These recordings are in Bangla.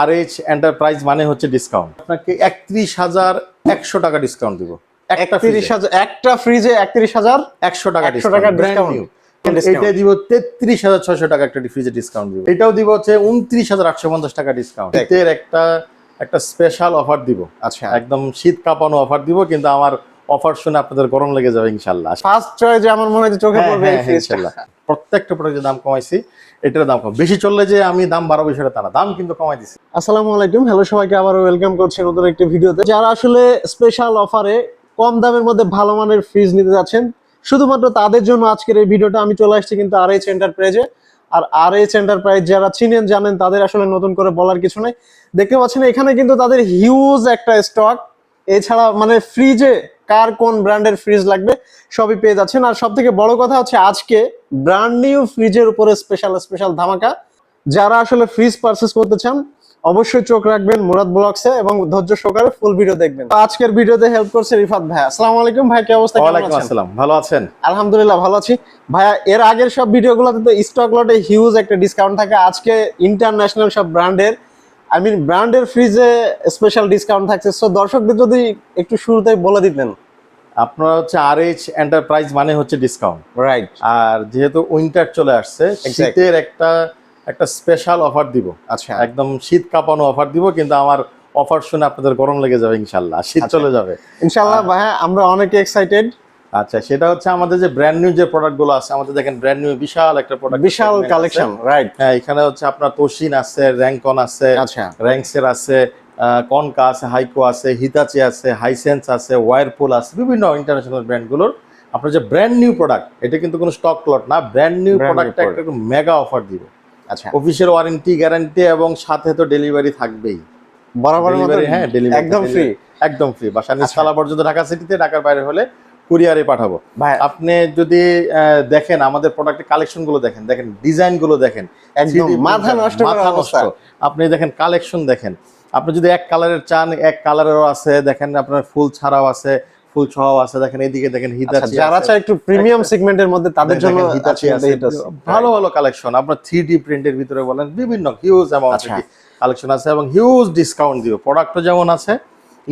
আর এইচ এন্টারপ্রাইজ মানে হচ্ছে ডিসকাউন্ট আপনাকে একত্রিশ হাজার একশো টাকা ডিসকাউন্ট দিব। একটা একত্রিশ হাজার একটা ফ্রিজে একত্রিশ হাজার একশো টাকা 100 টাকা Discount। এটা দিব তেত্রিশ হাজার ছয়শো টাকা একটা ফ্রিজে ডিসকাউন্ট দিব। এটাও দিব হচ্ছে উনত্রিশ হাজার আটশো পঞ্চাশ টাকা ডিসকাউন্ট এর একটা একটা স্পেশাল অফার দিব। আচ্ছা। একদম শীত কাঁপানো অফার দিব কিন্তু আমার অফার শুনে আপনাদের গরম লেগে যাবে ইনশাল্লাহ। ফার্স্ট চয়েসে আমার মনে হয় চোখে হ্যাঁ, পড়বে হ্যাঁ, ফ্রিজটা ইনশাল্লাহ। প্রত্যেকটা প্রোডাক্টের দাম কমাইছি। এটার দাম কম। বেশি চললে যে আমি দাম বাড়াবো সেটা তারা দাম কিন্তু কমাই দিছি। আসসালামু আলাইকুম, হ্যালো সবাইকে আবার ওয়েলকাম করছি নতুন একটি ভিডিওতে। যারা আসলে স্পেশাল অফারে কম দামের মধ্যে ভালো মানের ফ্রিজ নিতে যাচ্ছেন, শুধুমাত্র তাদের জন্য আজকের এই ভিডিওটা আমি চলে আসছি কিন্তু আর এইচ এন্টারপ্রাইজে আর আর এইচ এন্টারপ্রাইজ যারা চিনেন, জানেন, তাদের আসলে নতুন করে বলার কিছু নেই। দেখতে পাচ্ছেন, এখানে কিন্তু তাদের হিউজ একটা স্টক এছাড়া মানে ফ্রিজে কার কোন ব্র্যান্ডের ফ্রিজ লাগবে সবই পেয়ে যাচ্ছেন। আর সব থেকে বড় কথা হচ্ছে আজকে ব্র্যান্ড নিউ ফ্রিজের উপরে স্পেশাল স্পেশাল ধামাকা। যারা আসলে ফ্রিজ পারচেস করতে চান অবশ্যই চোখ রাখবেন মুরাদ ব্লগসে এবং ধৈর্য সহকারে ফুল ভিডিও দেখবেন। তো আজকের ভিডিওতে হেল্প করছে রিফাত ভাই। আসসালামু আলাইকুম ভাই কি অবস্থা? কেমন আছেন? আসসালাম। ভালো আছেন? আলহামদুলিল্লাহ ভালো আছি। ভাইয়া এর আগের সব ভিডিওগুলোতে তো স্টক লটে হিউজ একটা ডিসকাউন্ট থাকে। আজকে ইন্টারন্যাশনাল সব ব্র্যান্ডের আই মিন ব্র্যান্ডের ফ্রিজে স্পেশাল ডিসকাউন্ট থাকছে। সো দর্শকদের যদি একটু শুরুতেই বলে দিতেন আপনারা হচ্ছে আর এইচ এন্টারপ্রাইজ মানে হচ্ছে ডিসকাউন্ট রাইট আর যেহেতু উইন্টার চলে আসছে শীতের একটা একটা স্পেশাল অফার দিব। আচ্ছা। একদম শীত কাঁপানো অফার দিব কিন্তু আমার অফার শুনে আপনাদের গরম লেগে যাবে ইনশাল্লাহ। শীত আচ্ছা। চলে যাবে। ইনশাআল্লাহ ভাইয়া আমরা অনেকে এক্সাইটেড আচ্ছা সেটা হচ্ছে আমাদের যে ব্র্যান্ড নিউ যে প্রোডাক্টগুলো আছে আমাদের দেখেন ব্র্যান্ড নিউ বিশাল একটা প্রোডাক্ট বিশাল কালেকশন রাইট হ্যাঁ এখানে হচ্ছে আপনার তোশিন আছে র্যাঙ্কন আছে আচ্ছা। র্যাঙ্কসের আছে কনকা আছে হাইকো আছে হিতাচি আছে হাইসেন্স আছে ওয়ারপুল আছে বিভিন্ন ইন্টারন্যাশনাল ব্র্যান্ড ব্র্যান্ডগুলোর আপনার যে ব্র্যান্ড নিউ প্রোডাক্ট এটা কিন্তু কোনো স্টক লট না brand new Brand new product একটা মেগা অফার দিব। আচ্ছা। অফিসের ওয়ারেন্টি গ্যারান্টি এবং সাথে তো ডেলিভারি থাকবেই। বরাবর হ্যাঁ ডেলিভারি একদম ফ্রি একদম ফ্রি বাসা। নিচতলা পর্যন্ত ঢাকা সিটিতে ঢাকার বাইরে হলে কুরিয়ারে পাঠাবো। ভাই আপনি যদি দেখেন আমাদের প্রোডাক্টের কালেকশনগুলো দেখেন দেখেন ডিজাইনগুলো দেখেন একদম মাথা নষ্ট মাথা নষ্ট। আপনি দেখেন কালেকশন দেখেন। আপনি যদি এক কালারের চান এক কালারেরও আছে দেখেন আপনার ফুল ছাড়াও আছে ফুল ছাড়াও আছে দেখেন এদিকে দেখেন আচ্ছা, হিতাচি যারা চায় একটু প্রিমিয়াম সেগমেন্টের মধ্যে তাদের জন্য হিতাচি আছে ভালো ভালো কালেকশন আপনার থ্রি ডি প্রিন্টের ভিতরে বলেন বিভিন্ন হিউজ অ্যামাউন্ট আচ্ছা। কালেকশন আছে এবং হিউজ ডিসকাউন্ট দিব। প্রোডাক্টও যেমন আছে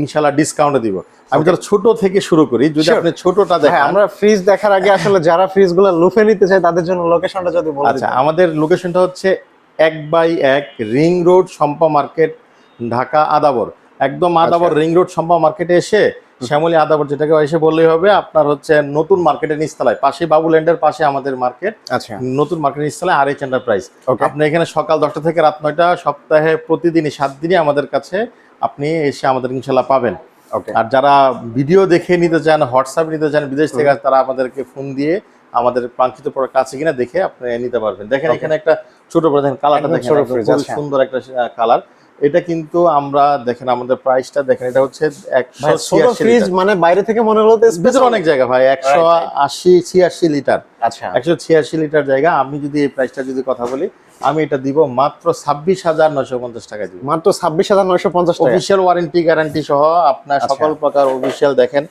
ইনশাল্লাহ ডিসকাউন্ট দিব। আমি তাহলে ছোট থেকে শুরু করি যদি আপনি ছোটটা হ্যাঁ দেখেন। আমরা ফ্রিজ দেখার আগে আসলে যারা ফ্রিজগুলো লুফে নিতে চায় তাদের জন্য লোকেশনটা যদি বলে আচ্ছা আমাদের লোকেশনটা হচ্ছে এক বাই এক রিং রোড সম্পা মার্কেট ঢাকা আদাবর। একদম আদাবর আচ্ছা। রিং রোড সম্পা মার্কেটে এসে শ্যামলী আদাবর যেটাকে এসে বললেই হবে আপনার হচ্ছে নতুন মার্কেটের নিচতলায় পাশে বাবুল্যান্ডের পাশে আমাদের মার্কেট আচ্ছা। নতুন মার্কেট নিচতলায় আর এইচ এন্টারপ্রাইজ। আপনি এখানে সকাল দশটা থেকে রাত নয়টা সপ্তাহে প্রতিদিনই সাত দিনই আমাদের কাছে আপনি এসে আমাদের ইনশাল্লাহ পাবেন। আর যারা ভিডিও দেখে নিতে চান হোয়াটসঅ্যাপ নিতে চান বিদেশ থেকে তারা আমাদেরকে ফোন দিয়ে আমাদের কাঙ্ক্ষিত প্রোডাক্ট আছে কিনা দেখে আপনি নিতে পারবেন। দেখেন এখানে একটা ছোট প্রধান দেখেন কালারটা দেখেন আচ্ছা। সুন্দর একটা কালার এটা কিন্তু আমরা দেখেন আমাদের প্রাইসটা দেখেন এটা হচ্ছে ছোট ফ্রিজ মানে বাইরে থেকে মনে হলো ভিতরে অনেক জায়গা ভাই একশো আশি ছিয়াশি লিটার। আচ্ছা। একশো ছিয়াশি লিটার জায়গা আমি যদি এই প্রাইসটা যদি কথা বলি আমি এটা দিব মাত্র ছাব্বিশ হাজার নয়শো পঞ্চাশ টাকা দিব। মাত্র ছাব্বিশ হাজার নয়শো পঞ্চাশ অফিসিয়াল ওয়ারেন্টি গ্যারান্টি সহ আপনার আচ্ছা। সকল প্রকার অফিসিয়াল দেখেন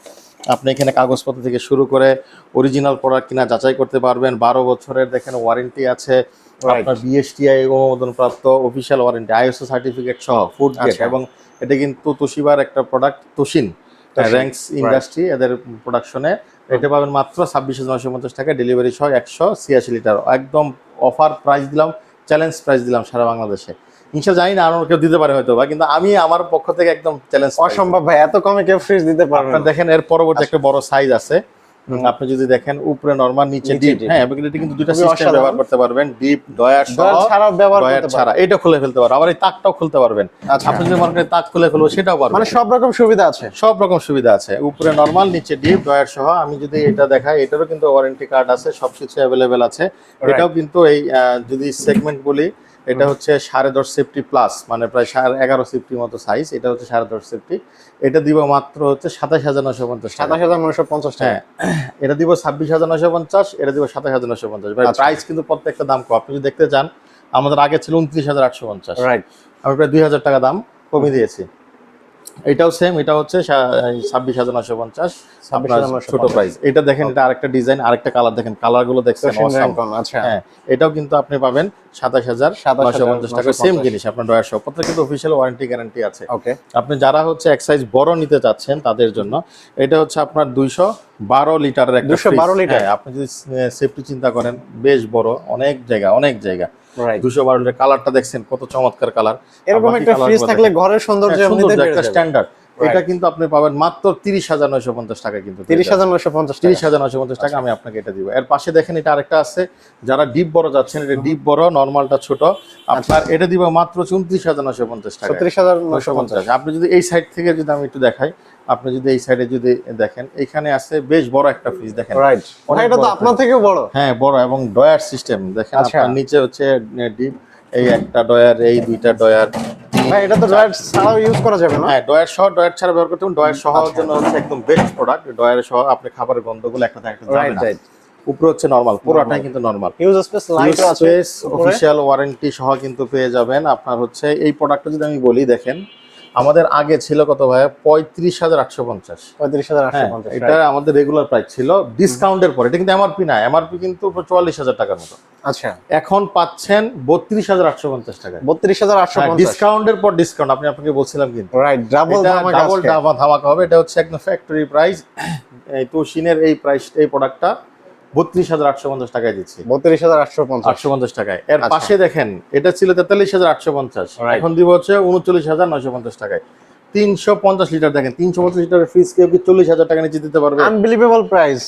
আপনি এখানে কাগজপত্র থেকে শুরু করে অরিজিনাল প্রোডাক্ট কিনা যাচাই করতে পারবেন। বারো বছরের দেখেন ওয়ারেন্টি আছে. আপনার বিএসটিআই অনুমোদন প্রাপ্ত অফিসিয়াল ওয়ারেন্টি আইএসও সার্টিফিকেট সহ ফুড গেট আচ্ছা। এবং এটা কিন্তু তোশিবার একটা প্রোডাক্ট তোশিন র্যাঙ্কস ইন্ডাস্ট্রি এদের প্রোডাকশনে এটা পাবেন মাত্র ছাব্বিশ হাজার নশো পঞ্চাশ টাকা ডেলিভারি সহ একশো ছিয়াশি লিটার একদম অফার প্রাইস দিলাম চ্যালেঞ্জ প্রাইস দিলাম সারা বাংলাদেশে। ইনশা জানি না আরও কেউ দিতে পারে হয়তো বা কিন্তু আমি আমার পক্ষ থেকে একদম চ্যালেঞ্জ অসম্ভব ভাই এত কমে কেউ ফ্রিজ দিতে পারবে আপনার দেখেন এর পরবর্তী একটা বড় সাইজ আছে। আপনি যদি দেখেন উপরে নরমাল নিচে ডিপ হ্যাঁ এটা কিন্তু খুবই সিস্টেম ব্যবহার করতে পারবেন ডিপ ডয়ার ছাড়াও ব্যবহার করতে ছাড়া। এটা খুলে ফেলতে পারবেন আবার এই তাকটাও খুলতে পারবেন। আচ্ছা। আপনি যদি মনে করেন তাক খুলে ফেলব সেটাও পারবেন। মানে সব রকম সুবিধা আছে? সব রকম সুবিধা আছে। উপরে নরমাল নিচে ডিপ ডয়ার সহ আমি যদি এটা দেখাই এটারও কিন্তু ওয়ারেন্টি কার্ড আছে সবকিছু অ্যাভেলেবেল আছে। এটাও কিন্তু এই যদি সেগমেন্ট বলি এটা হচ্ছে সাড়ে দশ সেফটি প্লাস মানে প্রায় সাড়ে এগারো সেফটি মতো সাইজ এটা হচ্ছে সাড়ে দশ সেফটি এটা দিব মাত্র হচ্ছে সাতাশ হাজার নশো পঞ্চাশ সাতাশ হাজার নয়শো পঞ্চাশ হ্যাঁ এটা দিব ছাব্বিশ হাজার নশো পঞ্চাশ এটা দিব সাতাশ হাজার নশো পঞ্চাশ। আচ্ছা। প্রাইস কিন্তু প্রত্যেকটা দাম কম। আপনি যদি দেখতে চান আমাদের আগে ছিল উনত্রিশ হাজার আটশো পঞ্চাশ। রাইট আমি প্রায় দুই হাজার টাকা দাম কমিয়ে দিয়েছি। এটাও সেম এটা হচ্ছে ছাব্বিশ হাজার নশো পঞ্চাশ। আপনার 26,950 ছোট প্রাইস এটা দেখেন এটা আরেকটা ডিজাইন আরেকটা কালার দেখেন। কালারগুলো দেখছেন। আচ্ছা। হ্যাঁ এটাও কিন্তু আপনি পাবেন সাতাশ হাজার নশো পঞ্চাশ টাকা। সেম জিনিস আপনার ডয়ার সহ প্রত্যেক কিন্তু অফিসিয়াল ওয়ারেন্টি গ্যারান্টি আছে। ওকে আপনি যারা হচ্ছে এক সাইজ বড় নিতে চাচ্ছেন তাদের জন্য এটা হচ্ছে আপনার দুইশো বারো লিটারের একটা 212 fridge। লিটার? হ্যাঁ, আপনি যদি সেফটি চিন্তা করেন বেশ বড় অনেক জায়গা অনেক জায়গা। দুশো বারো লিটার কালারটা দেখছেন কত চমৎকার কালার এরকম একটা ফ্রিজ থাকলে ঘরের সৌন্দর্য একটা স্ট্যান্ডার্ড এটা কিন্তু আপনি পাবেন মাত্র তিরিশ হাজার নয়শো পঞ্চাশ টাকা কিন্তু তিরিশ হাজার নয়শো পঞ্চাশ তিরিশ হাজার নয়শো পঞ্চাশ টাকা আমি আপনাকে এটা দিব। এর পাশে দেখেন এটা আরেকটা আছে যারা ডিপ বড় যাচ্ছেন এটা ডিপ বড় নর্মালটা ছোট। আপনার এটা দিব মাত্র উনত্রিশ হাজার নয়শো পঞ্চাশ টাকা। ছত্রিশ হাজার নয়শো পঞ্চাশ। আপনি যদি এই সাইড থেকে যদি আমি একটু দেখাই আপনি যদি এই সাইডে যদি দেখেন এখানে আছে বেশ বড় একটা ফ্রিজ দেখেন। রাইট এটা তো আপনার থেকেও বড়। হ্যাঁ বড় এবং ডয়ার সিস্টেম দেখেন আচ্ছা। আপনার নিচে হচ্ছে ডিপ এই একটা ডয়ার এই দুইটা ডয়ার এটা তো ছাড়াও ইউজ করা যাবে না? হ্যাঁ ডয়ার সহ ডয়ার ছাড়া ব্যবহার করতে ডয়ার সহ জন্য হচ্ছে একদম বেস্ট প্রোডাক্ট ডয়ার সহ আপনি খাবারের গন্ধগুলো একটা একটা যাবে রাইট না রাইট উপরে হচ্ছে নরমাল পুরোটাই কিন্তু নরমাল ইউজ স্পেস লাইটও আছে। অফিসিয়াল ওয়ারেন্টি সহ কিন্তু পেয়ে যাবেন। আপনার হচ্ছে এই প্রোডাক্টটা যদি আমি বলি দেখেন আমাদের আগে ছিল কত ভাই পঁয়ত্রিশ হাজার আটশো পঞ্চাশ। পঁয়ত্রিশ হাজার আটশো হ্যাঁ পঞ্চাশ এটা আমাদের রেগুলার প্রাইস ছিল। ডিসকাউন্টের পর এটা কিন্তু এমআরপি না। এমআরপি কিন্তু চুয়াল্লিশ হাজার টাকার মতো। আচ্ছা। এখন পাচ্ছেন বত্রিশ হাজার আটশো পঞ্চাাশ টাকা বত্রিশ হাজার আটশো ডিসকাউন্টের পর ডিসকাউন্ট আপনি আপনাকে বলছিলাম কিন্তু। রাইট ডাবল ধামাকা ডাবল ধামাকা হবে। এটা হচ্ছে একদম ফ্যাক্টরি প্রাইস এই তোশিনের এই প্রাইস এই প্রোডাক্টটা বত্রিশ হাজার আটশো পঞ্চাশ টাকায় দিচ্ছি। বত্রিশ হাজার আটশো পঞ্চাশ। আটশো পঞ্চাশ টাকায়। এর আচ্ছা। পাশে দেখেন এটা ছিল তেতাল্লিশ হাজার আটশো পঞ্চাশ। এখন দিব হচ্ছে উনচল্লিশ হাজার নয়শো পঞ্চাশ টাকায়। তিনশো পঞ্চাশ লিটার দেখেন তিনশো পঞ্চাশ লিটারের ফ্রিজ কেউ কি চল্লিশ হাজার টাকা নিচে দিতে পারবে? আনবিলিভেবল প্রাইস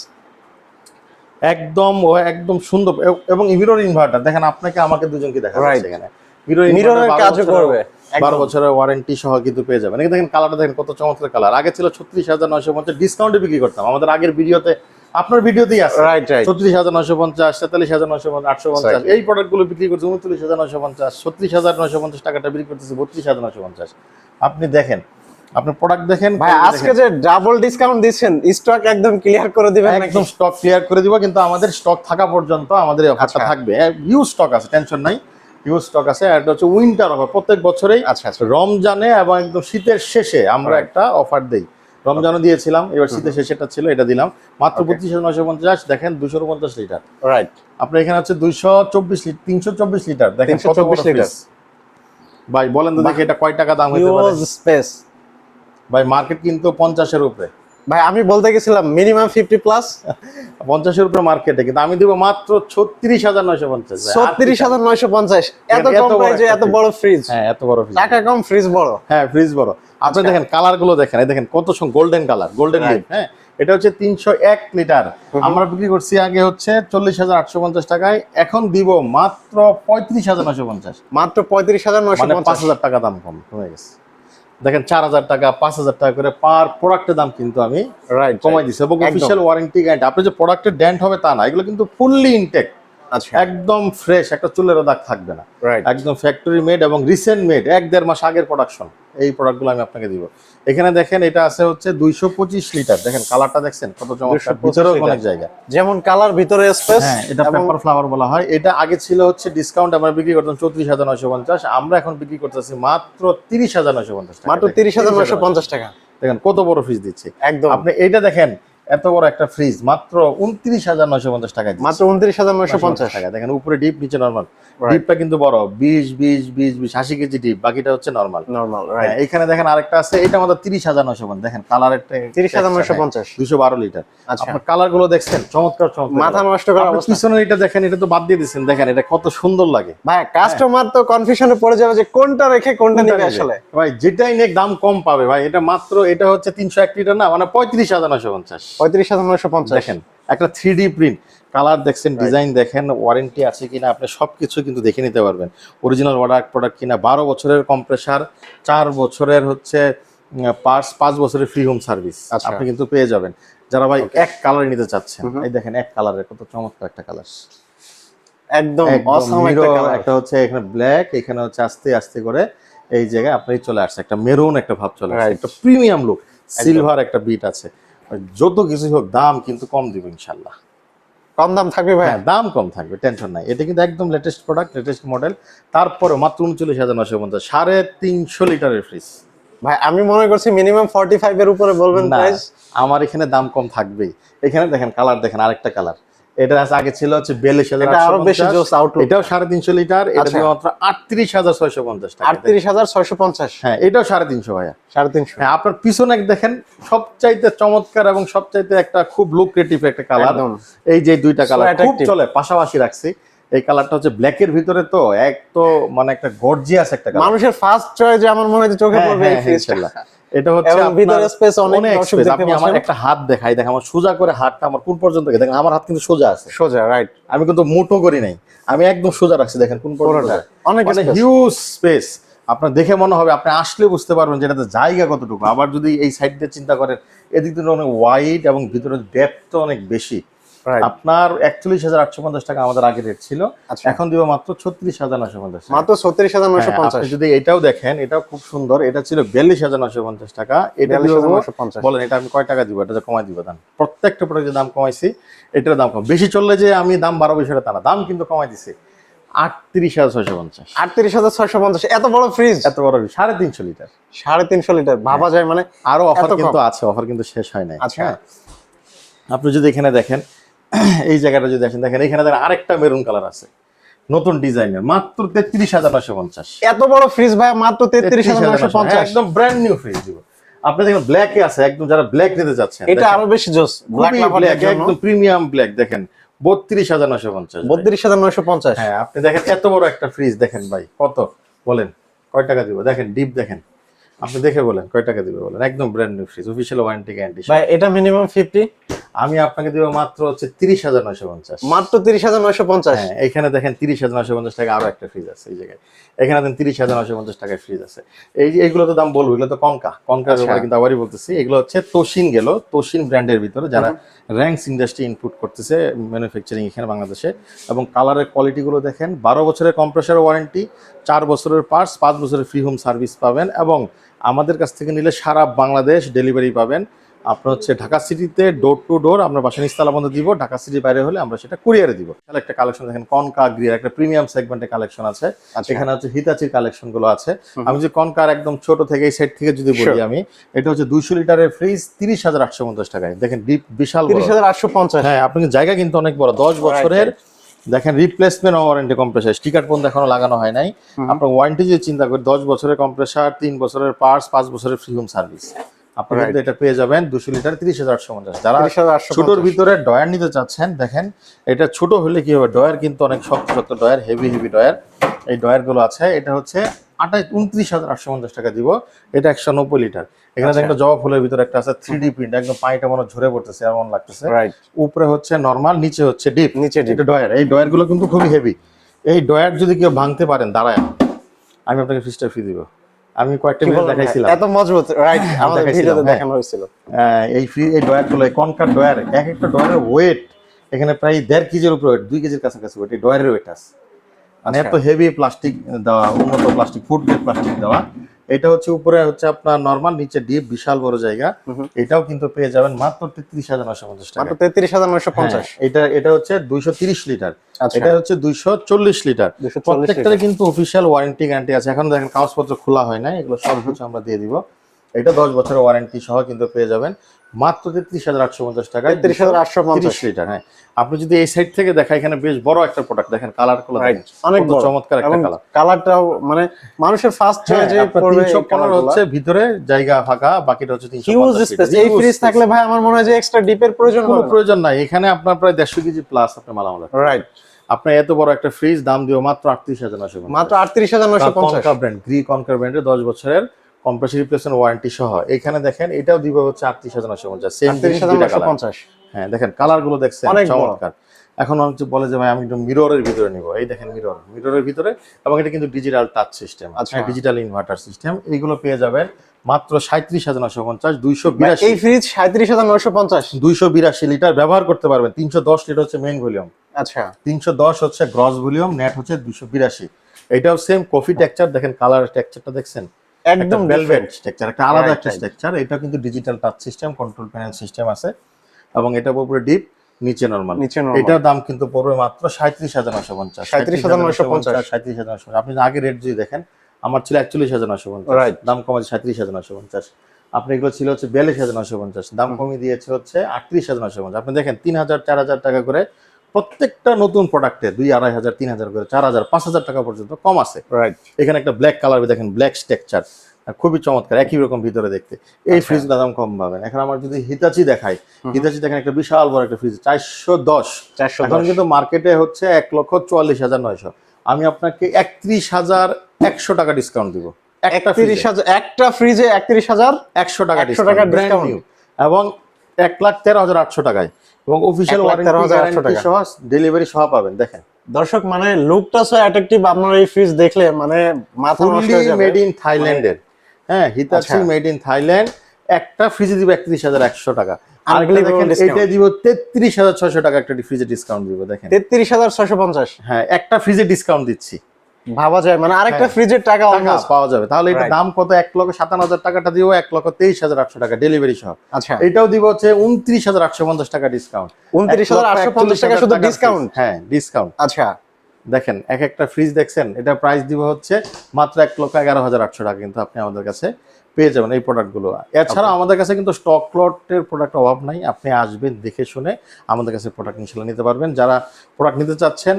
একদম ও একদম সুন্দর। এবং মিরর ইনভার্টার দেখেন আপনাকে আমাকে দুজনকে দেখা. যাচ্ছে এখানে। মিরর মিররের কাজও করবে। বারো বছরের ওয়ারেন্টি সহ কিন্তু পেয়ে যাবেন। দেখেন কালারটা দেখেন কত চমৎকার কালার আগে ছিল ছত্রিশ হাজার নয়শো পঞ্চাশ ডিসকাউন্টে বিক্রি করতাম। আমাদের আগের ভিডিওতে আপনার ভিডিওতেই আছে। রাইট রাইট ছত্রিশ হাজার নয়শো পঞ্চাশ তেতাল্লিশ হাজার নয়শো আটশো পঞ্চাশ. এই প্রোডাক্টগুলো বিক্রি করছে উনত্রিশ হাজার নয়শো পঞ্চাশ ছত্রিশ হাজার নয়শো পঞ্চাশ টাকাটা বিক্রি করতেছে বত্রিশ হাজার নয়শো পঞ্চাশ। আপনি দেখেন আপনি প্রোডাক্ট দেখেন ভাই আজকে যে ডাবল ডিসকাউন্ট দিচ্ছেন স্টক একদম ক্লিয়ার করে দিবেন একদম স্টক ক্লিয়ার করে দিব কিন্তু আমাদের স্টক থাকা পর্যন্ত আমাদের অফারটা আচ্ছা। থাকবে। ইউজ স্টক আছে টেনশন নাই। ইউজ স্টক আছে আর এটা হচ্ছে উইন্টার অফার প্রত্যেক বছরেই আচ্ছা আচ্ছা। রমজানে এবং একদম শীতের শেষে আমরা একটা অফার দেই। রমজানও দিয়েছিলাম এবার শীতের শেষেটা ছিল এটা দিলাম। মাত্র হাজার নয়শো পঞ্চাশ দেখেন দুশো পঞ্চাশ লিটার রাইট আপনার এখানে হচ্ছে দুইশো চব্বিশ তিনশো চব্বিশ লিটার দেখেন কত বড় লিটার। ভাই বলেন তো দেখি এটা কয় টাকা দাম হতে পারে? স্পেস ভাই মার্কেট কিন্তু পঞ্চাশের উপরে। ভাই আমি বলতে গেছিলাম মিনিমাম ফিফটি প্লাস পঞ্চাশের উপরে মার্কেটে কিন্তু আমি দিব মাত্র ছত্রিশ হাজার নয়শো পঞ্চাশ। ছত্রিশ হাজার নয়শো পঞ্চাশ। এত কম বড় এত বড় ফ্রিজ হ্যাঁ এত বড় ফ্রিজ টাকা কম ফ্রিজ বড়। হ্যাঁ ফ্রিজ বড়। আপনি। দেখেন কালারগুলো দেখেন এই দেখেন কত গোল্ডেন কালার গোল্ডেন. লিপ হ্যাঁ? এটা হচ্ছে তিনশো এক লিটার। আমরা বিক্রি করছি আগে হচ্ছে চল্লিশ হাজার আটশো পঞ্চাশ টাকায় এখন দিব মাত্র পঁয়ত্রিশ হাজার নয়শো পঞ্চাশ। মাত্র পঁয়ত্রিশ হাজার নয়শো মানে পাঁচ হাজার টাকা দাম কম কমে গেছে। দেখেন চার হাজার টাকা পাঁচ হাজার টাকা করে পার প্রোডাক্টের দাম কিন্তু আমি রাইট কমাই দিচ্ছি এবং অফিসিয়াল ওয়ারেন্টি গ্যারান্টি আপনি যে প্রোডাক্টের ড্যান্ট হবে তা না এগুলো কিন্তু ফুললি ইনটেক আচ্ছা একদম ফ্রেশ একটা চুলেরও দাগ থাকবে না। একদম ফ্যাক্টরি মেড এবং রিসেন্ট মেড এক দেড় মাস আগের প্রোডাকশন এই প্রোডাক্টগুলো আমি আপনাকে দিব। এখানে দেখেন এটা আছে হচ্ছে দুইশো পঁচিশ লিটার দেখেন কালারটা দেখছেন? কত চমৎকার। ভিতরেও অনেক জায়গা। যেমন কালার ভিতরে স্পেস হ্যাঁ এটা পেপার ফ্লাওয়ার বলা হয়। এটা আগে ছিল হচ্ছে ডিসকাউন্ট আমরা বিক্রি করতাম চৌত্রিশ হাজার নয়শো পঞ্চাশ। আমরা এখন বিক্রি করতেছি মাত্র তিরিশ হাজার নয়শো পঞ্চাশ মাত্র তিরিশ হাজার নয়শো পঞ্চাশ টাকা। দেখেন কত বড় ফ্রিজ দিচ্ছে। একদম। আপনি এটা দেখেন এত বড় একটা ফ্রিজ মাত্র উনত্রিশ হাজার নয়শো পঞ্চাশ টাকায় মাত্র উনত্রিশ হাজার নয়শো পঞ্চাশ টাকা দেখেন উপরে ডিপ নিচে নর্মাল. ডিপটা কিন্তু বড় বিশ বিশ বিশ বিশ আশি কেজি ডিপ বাকিটা হচ্ছে নর্মাল নর্মাল হ্যাঁ, এখানে দেখেন আরেকটা আছে এটা আমাদের তিরিশ হাজার নয়শো পঞ্চাশ। দেখেন কালার একটা তিরিশ হাজার নয়শো পঞ্চাশ। দুশো বারো লিটার আচ্ছা। আপনার কালারগুলো দেখছেন চমৎকার চমৎকার। মাথা নষ্ট আপনি পিছনের এটা দেখেন এটা তো বাদ দিয়ে দিচ্ছেন দেখেন এটা কত সুন্দর লাগে। ভাই কাস্টমার তো কনফিউশনে পড়ে যাবে যে কোনটা রেখে কোনটা নেবে? আসলে। ভাই যেটাই নেক দাম কম পাবে ভাই এটা মাত্র এটা হচ্ছে তিনশো এক লিটার না মানে পঁয়ত্রিশ হাজার নয়শো পঞ্চাশ। পঁয়ত্রিশ হাজার নয়শো পঞ্চাশ। দেখেন একটা থ্রি ডি প্রিন্ট কালার দেখছেন ডিজাইন দেখেন ওয়ারেন্টি আছে কিনা আপনি সবকিছু কিন্তু দেখে নিতে পারবেন। অরিজিনাল প্রোডাক্ট প্রোডাক্ট কিনা বারো বছরের কম্প্রেসার চার বছরের হচ্ছে পার্স পাঁচ বছরের ফ্রি হোম সার্ভিস। আপনি কিন্তু পেয়ে যাবেন। যারা ভাই এক কালার নিতে চাচ্ছেন এই দেখেন এক কালারের কত চমৎকার একটা কালার একদম অসাম একটা কালার একটা হচ্ছে এখানে ব্ল্যাক এখানে হচ্ছে আস্তে আস্তে করে এই জায়গায় আপনি চলে আসছে একটা মেরুন একটা ভাব চলে আসছে একটা প্রিমিয়াম লুক সিলভার একটা বিট আছে। যত কিছু হোক দাম কিন্তু কম দিব ইনশাল্লাহ কম দাম থাকবে ভাই? হ্যাঁ দাম কম থাকবে টেনশন নাই। এটা কিন্তু একদম লেটেস্ট প্রোডাক্ট লেটেস্ট মডেল তারপরে মাত্র উনচল্লিশ হাজার নশো পঞ্চাশ সাড়ে তিনশো লিটারের ফ্রিজ ভাই আমি মনে করছি মিনিমাম ফর্টি ফাইভ এর উপরে বলবেন প্রাইস আমার এখানে দাম কম থাকবেই। এখানে দেখেন কালার দেখেন আরেকটা কালার এটা আগে ছিল হচ্ছে বিয়াল্লিশ হাজার এটা আরও বেশি জোস আউটলুক এটাও সাড়ে তিনশো লিটার এটা আচ্ছা। মাত্র আটত্রিশ হাজার ছয়শো পঞ্চাশ টাকা। আটত্রিশ হাজার ছয়শো পঞ্চাশ। হ্যাঁ এটাও সাড়ে তিনশো ভাইয়া। সাড়ে তিনশো। হ্যাঁ আপনার পিছনে দেখেন সবচাইতে চমৎকার এবং সবচাইতে একটা খুব লুক্রেটিভ একটা কালার এই যে দুইটা কালার খুব চলে পাশাপাশি রাখছি। এই কালারটা হচ্ছে ব্ল্যাক এর ভিতরে তো এক তো মানে একটা গর্জিয়াস একটা কালার মানুষের ফার্স্ট চয়েস আমার মনে হয় চোখে পড়বে এই ফ্রিজটা এটা হচ্ছে আপনার ভিতরে স্পেস অনেক দর্শক আপনি আমার একটা হাত দেখাই দেখেন আমার সোজা করে হাতটা আমার কোন পর্যন্ত? দেখেন আমার হাত কিন্তু সোজা আছে। সোজা রাইট আমি কিন্তু মোটো করি নাই। আমি একদম সোজা রাখছি দেখেন কোন পর্যন্ত। অনেক মানে হিউজ স্পেস আপনার দেখে মনে হবে আপনি আসলে বুঝতে পারবেন যে এটাতে জায়গা কতটুকু। আবার যদি এই সাইড দিয়ে চিন্তা করেন এদিক থেকে অনেক ওয়াইড এবং ভিতরে ডেপথ অনেক বেশি। আপনার একচল্লিশ হাজার আটশো পঞ্চাশ টাকা আমাদের আগে রেট ছিল। আচ্ছা। এখন দিব মাত্র ছত্রিশ হাজার নশো পঞ্চাশ মাত্র ছত্রিশ হাজার হ্যাঁ, পঞ্চাশ যদি এটাও দেখেন এটাও খুব সুন্দর। এটা ছিল বিয়াল্লিশ হাজার নশো পঞ্চাশ টাকা। এটা বলেন এটা আমি কয় টাকা দিব? এটা কমাই দিব দাম। প্রত্যেকটা প্রোডাক্টের দাম কমাইছি এটার দাম কম। বেশি চললে যে আমি দাম বাড়াবো সেটা তা না। দাম কিন্তু কমাই দিছি। আটত্রিশ হাজার ছয়শো পঞ্চাশ। আটত্রিশ হাজার ছয়শো পঞ্চাশ। এত বড় ফ্রিজ এত বড় সাড়ে তিনশো লিটার সাড়ে তিনশো লিটার ভাবা যায় মানে আরও অফার কিন্তু আছে অফার কিন্তু শেষ হয় নাই। আচ্ছা। হ্যাঁ। আপনি যদি এখানে দেখেন এই জায়গাটা যদি দেখেন দেখেন এখানে দেখেন আরেকটা মেরুন কালার আছে। নতুন ডিজাইনের মাত্র তেত্রিশ হাজার নশো পঞ্চাশ। এত বড় ফ্রিজ ভাই মাত্র তেত্রিশ হাজার নয়শো পঞ্চাশ। একদম ব্র্যান্ড নিউ ফ্রিজ দিব। আপনি দেখেন ব্ল্যাকে আছে একদম যারা ব্ল্যাক নিতে যাচ্ছেন এটা আরও বেশি জোস ব্ল্যাক একদম প্রিমিয়াম ব্ল্যাক দেখেন। বত্রিশ হাজার নশো পঞ্চাশ বত্রিশ হাজার নয়শো পঞ্চাশ। হ্যাঁ আপনি দেখেন এত বড় একটা ফ্রিজ দেখেন ভাই কত? বলেন কয় টাকা দিব? দেখেন ডিপ দেখেন। আপনি দেখে বলেন কয় টাকা দিবে বলেন? একদম brand new fridge official warranty guarantee ভাই এটা মিনিমাম ফিফটি আমি আপনাকে দিব মাত্র হচ্ছে তিরিশ হাজার নশো পঞ্চাশ। মাত্র তিরিশ হাজার নয়শো পঞ্চাশ? হ্যাঁ এখানে দেখেন তিরিশ হাজার নশো পঞ্চাশ টাকা আরও একটা ফ্রিজ আছে এই জায়গায়। এখানে দেখেন তিরিশ হাজার নশো পঞ্চাশ টাকায় ফ্রিজ আছে। এই যে এগুলো তো দাম বলব এগুলো তো কনকা। কনকার আচ্ছা। ব্যাপারে কিন্তু আবারই বলতেছি এগুলো হচ্ছে তোশিন গেল তোশিন ব্র্যান্ডের ভিতরে যারা র্যাঙ্কস ইন্ডাস্ট্রি ইনপুট করতেছে ম্যানুফ্যাকচারিং এখানে বাংলাদেশে। এবং কালারের কোয়ালিটিগুলো দেখেন বারো বছরের কম্প্রেসার ওয়ারেন্টি চার বছরের পার্টস পাঁচ বছরের ফ্রি হোম সার্ভিস পাবেন এবং আমাদের কাছ থেকে নিলে সারা বাংলাদেশ ডেলিভারি পাবেন। আপনার হচ্ছে ঢাকা সিটিতে ডোর টু ডোর আমরা বাসা নিস্তালা বন্ধ দিব ঢাকা সিটির বাইরে হলে আমরা সেটা কুরিয়ারে দিব। তাহলে একটা কালেকশন দেখেন কনকা গ্রিয়ার একটা প্রিমিয়াম সেগমেন্টের কালেকশন আছে। আচ্ছা। এখানে হচ্ছে হিতাচির কালেকশনগুলো আছে। আমি যে কনকার একদম ছোট থেকে এই সেট থেকে যদি বলি আমি এটা হচ্ছে দুইশো লিটারের ফ্রিজ তিরিশ হাজার আটশো পঞ্চাশ টাকায়। দেখেন ডিপ বিশাল তিরিশ হাজার আটশো পঞ্চাশ। হ্যাঁ আপনার জায়গা কিন্তু অনেক বড়। দশ বছরের দেখেন রিপ্লেসমেন্ট ওয়ারেন্টি কম্প্রেসার স্টিকার পর্যন্ত এখনও লাগানো হয় নাই। আপনার ওয়ারেন্টি যে চিন্তা করি দশ বছরের কম্প্রেসার তিন বছরের পার্স পাঁচ বছরের ফ্রি হোম সার্ভিস আপনারা কিন্তু এটা পেয়ে যাবেন দুশো লিটার তিরিশ হাজার আটশো পঞ্চাশ। যারা ছোটোর ভিতরে ডয়ার নিতে চাচ্ছেন দেখেন এটা ছোট হলে কি হবে? ডয়ার কিন্তু অনেক শক্ত শক্ত ডয়ার হেভি হেভি ডয়ার এই ডয়ারগুলো আছে এটা হচ্ছে আঠাশ উনত্রিশ হাজার আটশো পঞ্চাশ টাকা দিব। এটা একশো নব্বই লিটার। এখানে আচ্ছা। একটা জবা ফুলের ভিতরে একটা আছে থ্রি ডি প্রিন্ট একদম পানিটা মনে ঝরে পড়তেছে এমন লাগতেছে। উপরে হচ্ছে নর্মাল নিচে হচ্ছে ডিপ নিচে এটা ডয়ার এই ডয়ারগুলো কিন্তু খুবই হেভি এই ডয়ার যদি কেউ ভাঙতে পারেন দাঁড়ায়। আমি আপনাকে ফ্রিজটা ফ্রি দিব। আমি কয়েকটা মিনিট দেখাইছিলাম। এত মজবুত। রাইট আমাদের ভিডিওতে হ্যাঁ। দেখানো হয়েছিল। এই ফ্রি এই ডয়ারগুলো কনকার ডয়ার এক একটা ডয়ারের ওয়েট এখানে প্রায় দেড় কেজির উপরে ওয়েট দুই কেজির কাছাকাছি ওয়েট এই ডয়ারের ওয়েট আছে। মানে এত হেভি প্লাস্টিক দেওয়া উন্নত প্লাস্টিক ফুড গ্রেড প্লাস্টিক দেওয়া। এটা হচ্ছে উপরে হচ্ছে আপনার নর্মাল নিচে ডিপ বিশাল বড় জায়গা। এটাও কিন্তু পেয়ে যাবেন মাত্র তেত্রিশ হাজার নশো পঞ্চাশ টাকা মাত্র তেত্রিশ হাজার নয়শো পঞ্চাশ। হ্যাঁ, এটা এটা হচ্ছে দুইশো তিরিশ লিটার। আচ্ছা। এটা হচ্ছে দুইশো চল্লিশ লিটার। 240 প্রত্যেকটারে কিন্তু অফিসিয়াল ওয়ারেন্টি গ্যারান্টি আছে। এখন দেখেন কাগজপত্র খোলা হয় না এগুলো সব কিছু আমরা দিয়ে দিব। এটা দশ বছরের ওয়ারেন্টি সহ কিন্তু পেয়ে যাবেন মাত্র তেত্রিশ হাজার আটশো পঞ্চাশ টাকা তেত্রিশ হাজার আটশো পঞ্চাশ। লিটার হ্যাঁ। আপনি যদি এই সাইড থেকে দেখা এখানে বেশ বড় একটা প্রোডাক্ট দেখেন কালারগুলো অনেক চমৎকার একটা কালার কালারটাও মানে মানুষের ফার্স্ট চয়েসে পড়বে তিনশো পনেরো হচ্ছে ভিতরে জায়গা ফাঁকা বাকিটা হচ্ছে তিনশো হিউজ স্পেস এই ফ্রিজ থাকলে ভাই আমার মনে হয় যে এক্সট্রা ডিপের প্রয়োজন কোনো প্রয়োজন নাই। এখানে আপনার প্রায় দেড়শো কেজি প্লাস আপনার মালামাল। রাইট আপনার এত বড় একটা ফ্রিজ দাম দিও মাত্র আটত্রিশ হাজার নশো মাত্র আটত্রিশ হাজার নয়শো পঞ্চাশ। কনকা ব্র্যান্ড গ্রি কনকার ব্র্যান্ডের দশ বছরের কম্প্রেসার রিপ্লেসমেন্ট ওয়ারেন্টি সহ এখানে দেখেন এটাও দিব হচ্ছে আটত্রিশ হাজার নশো পঞ্চাশ। সেম পঞ্চাশ। হ্যাঁ দেখেন কালারগুলো দেখছেন চমৎকার। এখন অনেক বলে যে ভাই আমি একটু মিররের ভিতরে নিব। এই দেখেন মিরর মিররের ভিতরে এবং এটা কিন্তু ডিজিটাল টাচ সিস্টেম আচ্ছা। ডিজিটাল ইনভার্টার সিস্টেম এইগুলো পেয়ে যাবেন মাত্র সাঁত্রিশ হাজার নশো পঞ্চাশ দুইশো বিরাশি। এই ফ্রিজ সাঁত্রিশ হাজার নয়শো পঞ্চাশ। দুইশো বিরাশি লিটার ব্যবহার করতে পারবেন তিনশো দশ লিটার হচ্ছে মেইন ভলিউম আচ্ছা। তিনশো দশ হচ্ছে গ্রস ভলিউম নেট হচ্ছে দুশো বিরাশি। এটাও সেম কফি টেক্সচার দেখেন কালার টেক্সচারটা দেখছেন? একদম ভেলভেট স্ট্রাকচার একটা আলাদা একটা স্ট্রাকচার এটা কিন্তু digital touch system control panel system আছে এবং এটা উপরে ডিপ নিচে নরমাল নিচে এটার দাম কিন্তু পড়বে মাত্র সাঁত্রিশ হাজার নশো পঞ্চাশ। 37,950 সাঁত্রিশ হাজার নশো আপনি আগে রেট যদি দেখেন আমার ছিল একচল্লিশ হাজার নশো পঞ্চাশ। দাম কমেছে সাঁত্রিশ হাজার নশো পঞ্চাশ। আপনি এগুলো ছিল হচ্ছে বিয়াল্লিশ হাজার নশো পঞ্চাশ। দাম কমিয়ে দিয়েছে হচ্ছে আটত্রিশ হাজার নশো পঞ্চাশ। আপনি দেখেন তিন হাজার চার হাজার টাকা করে প্রত্যেকটা নতুন প্রোডাক্টে দুই আড়াই হাজার তিন হাজার করে চার হাজার পাঁচ হাজার টাকা পর্যন্ত কম আছে। রাইট এখানে একটা ব্ল্যাক কালার দেখেন ব্ল্যাক স্ট্রাকচার খুবই চমৎকার একই রকম ভিতরে দেখতে। এই আচ্ছা। ফ্রিজটা দাম কম পাবেন। এখন আমার যদি হিতাচি দেখাই হিতাচি দেখেন একটা বিশাল বড় একটা ফ্রিজ চারশো দশ। চারশো এখন কিন্তু মার্কেটে হচ্ছে এক লক্ষ চুয়াল্লিশ হাজার নয়শো। আমি আপনাকে একত্রিশ হাজার একশো টাকা ডিসকাউন্ট দিব। একটা ফ্রিজে একত্রিশ হাজার একশো টাকা ডিসকাউন্ট এবং এক লাখ তেরো হাজার আটশো টাকায়। এবং অফিসিয়াল তেরো ওয়ারেন্টি হাজার আটশো টাকা। সহ ডেলিভারি সহ পাবেন দেখেন। দর্শক মানে লুকটা সো অ্যাট্রাকটিভ আপনার এই ফ্রিজ দেখলে মানে মাথা নষ্ট হয়ে যাবে। মেড ইন থাইল্যান্ডের হ্যাঁ হিতাচি। মেড ইন থাইল্যান্ড একটা ফ্রিজে দিব একত্রিশ হাজার একশো টাকা। আর Unbelievable দেখেন এটা দিব তেত্রিশ হাজার ছয়শো টাকা একটা ফ্রিজে ডিসকাউন্ট দিব দেখেন। তেত্রিশ হাজার ছয়শো পঞ্চাশ। হ্যাঁ একটা ফ্রিজে ডিসকাউন্ট দিচ্ছি। ভাবা যায়। মানে আরেকটা হ্যাঁ। ফ্রিজের টাকা টাকা অলমোস্ট পাওয়া যাবে। তাহলে এটা দাম কত? এক লক্ষ সাতান্ন হাজার টাকাটা দিব এক লক্ষ তেইশ হাজার আটশো টাকা ডেলিভারি সহ। আচ্ছা। এটাও দিব হচ্ছে উনত্রিশ হাজার আটশো পঞ্চাশ টাকা ডিসকাউন্ট উনত্রিশ হাজার আটশো পঞ্চাশ টাকা শুধু ডিসকাউন্ট হ্যাঁ ডিসকাউন্ট আচ্ছা। দেখেন এক একটা ফ্রিজ দেখছেন এটা প্রাইস দিব হচ্ছে মাত্র এক লক্ষ এগারো হাজার আটশো টাকা কিন্তু আপনি আমাদের কাছে পেয়ে যাবেন এই প্রোডাক্টগুলো এছাড়া আমাদের কাছে কিন্তু স্টক লটের প্রোডাক্ট অভাব নাই আপনি আসবেন দেখে শুনে আমাদের কাছে প্রোডাক্ট ইনশাল্লাহ নিতে পারবেন। যারা প্রোডাক্ট নিতে চাচ্ছেন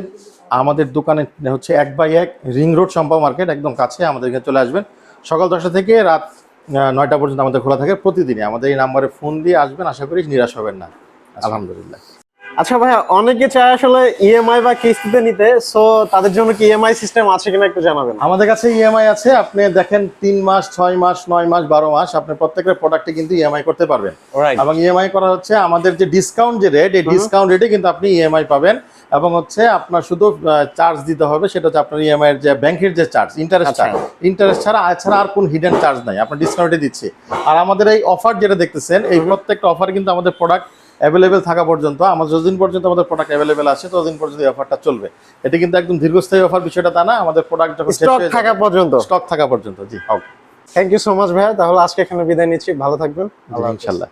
আমাদের দোকানে হচ্ছে এক বাই এক রিং রোড সম্পা মার্কেট একদম কাছে আমাদের এখানে চলে আসবেন। সকাল দশটা থেকে রাত নয়টা পর্যন্ত আমাদের খোলা থাকে প্রতিদিনই। আমাদের এই নাম্বারে ফোন দিয়ে আসবেন আশা করি নিরাশ হবেন না। আলহামদুলিল্লাহ। আচ্ছা ভাইয়া অনেকে চায় আসলে ইএমআই বা কিস্তিতে নিতে সো তাদের জন্য কি ইএমআই সিস্টেম আছে কিনা একটু জানাবেন। আমাদের কাছে ইএমআই আছে আপনি দেখেন তিন মাস ছয় মাস নয় মাস বারো মাস আপনি প্রত্যেকটা প্রোডাক্টে কিন্তু ইএমআই করতে পারবেন। রাইট এবং ইএমআই করা হচ্ছে আমাদের যে ডিসকাউন্ট যে রেট এই ডিসকাউন্ট রেটে কিন্তু আপনি ইএমআই পাবেন। এবং হচ্ছে আপনার শুধু চার্জ দিতে হবে সেটা হচ্ছে আপনার ইএমআই এর যে ব্যাংকের যে চার্জ ইন্টারেস্ট চার্জ ইন্টারেস্ট ছাড়া এছাড়া আর কোন হিডেন চার্জ নাই আপনার ডিসকাউন্টে দিচ্ছে। আর আমাদের এই অফার যেটা দেখতেছেন এই প্রত্যেকটা অফার কিন্তু আমাদের প্রোডাক্ট অ্যাভেলেবেল থাকা পর্যন্ত আমার যতদিন পর্যন্ত আমাদের প্রোডাক্ট অ্যাভেলেবেল আছে ততদিন পর্যন্ত এই অফারটা চলবে। এটা কিন্তু একদম দীর্ঘস্থায়ী অফার বিষয়টা তা না আমাদের প্রোডাক্ট যখন স্টক থাকা পর্যন্ত। স্টক থাকা পর্যন্ত জি। Okay thank you so much ভাইয়া। তাহলে আজকে এখানে বিদায় নিচ্ছি। ভালো থাকবেন। ইনশাআল্লাহ